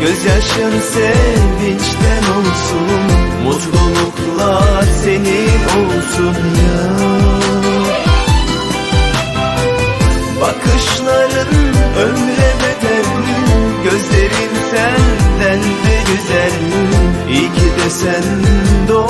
Gözyaşın sevinçten olsun Mutluluklar senin olsun ya Bakışların ömre bedel mi? Gözlerin senden de güzel mi? İyi ki de sen doğdun